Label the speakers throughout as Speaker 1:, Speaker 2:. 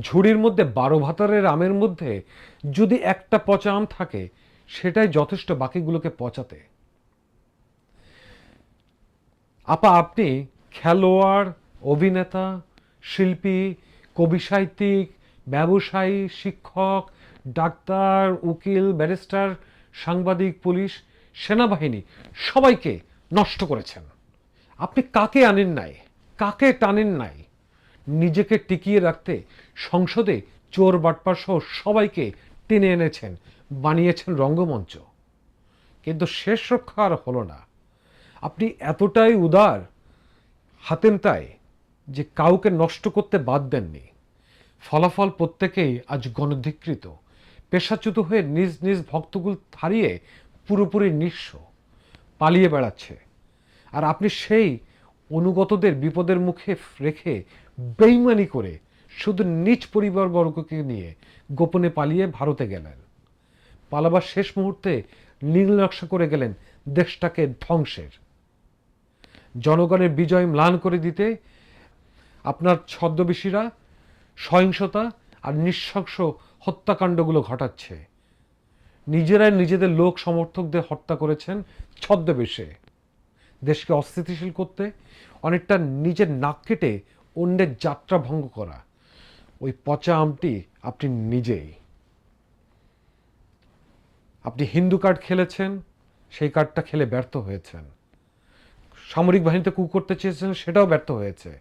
Speaker 1: ঝুড়ির মধ্যে বারো ভাতারের আমের মধ্যে যদি একটা পচা আম থাকে, সেটাই যথেষ্ট বাকিগুলোকে পচাতে। আপা, আপনি খেলোয়াড়, অভিনেতা, শিল্পী, কবি সাহিত্যিক, ব্যবসায়ী, শিক্ষক, ডাক্তার, উকিল, ব্যারিস্টার, সাংবাদিক, পুলিশ, সেনাবাহিনী, সবাইকে নষ্ট করেছেন। আপনি কাকে আনেন নাই? কাকে টানেন নাই? নিজেকে টিকিয়ে রাখতে সংসদে চোর বাটপার সহ সবাইকে টেনে এনেছেন, বানিয়েছেন রঙ্গমঞ্চ। কিন্তু শেষ রক্ষা আর হলো না। আপনি এতটাই উদার হাতেন তাই, যে কাউকে নষ্ট করতে বাদ দেননি। ফলাফল প্রত্যেকেই আজ গণধিকৃত। পেশাচ্যুত হয়ে নিজ নিজ ভক্তকুল হারিয়ে পুরোপুরি নিঃস্ব, পালিয়ে বেড়াচ্ছে। আর আপনি সেই অনুগতদের বিপদের মুখে রেখে বেইমানি করে শুধু নিজ পরিবারবর্গকে নিয়ে গোপনে পালিয়ে ভারতে গেলেন। পালাবার শেষ মুহূর্তে নীল নকশা করে গেলেন দেশটাকে ধ্বংসের। জনগণের বিজয় ম্লান করে দিতে আপনার ছদ্মবেশীরা সহিংসতা আর নৃশংস হত্যাকাণ্ডগুলো ঘটাচ্ছে। নিজেরাই নিজেদের লোক সমর্থকদের হত্যা করেছেন ছদ্মবেশে। দেশকে অস্থিতিশীল করতে, অনেকটা নিজের নাক কেটে অন্যের যাত্রা ভঙ্গ করা। ওই পচা আমটি আপনি নিজেই। আপনি হিন্দু কার্ড খেলেছেন, সেই কার্ডটা খেলে ব্যর্থ হয়েছেন। সামরিক বাহিনীতে কু করতে চেয়েছেন, সেটাও ব্যর্থ হয়েছে।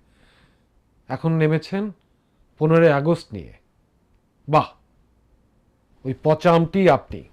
Speaker 1: এখন নেমেছেন পনেরোই আগস্ট নিয়ে। বাহ! ওই পচা আমটি আপনি।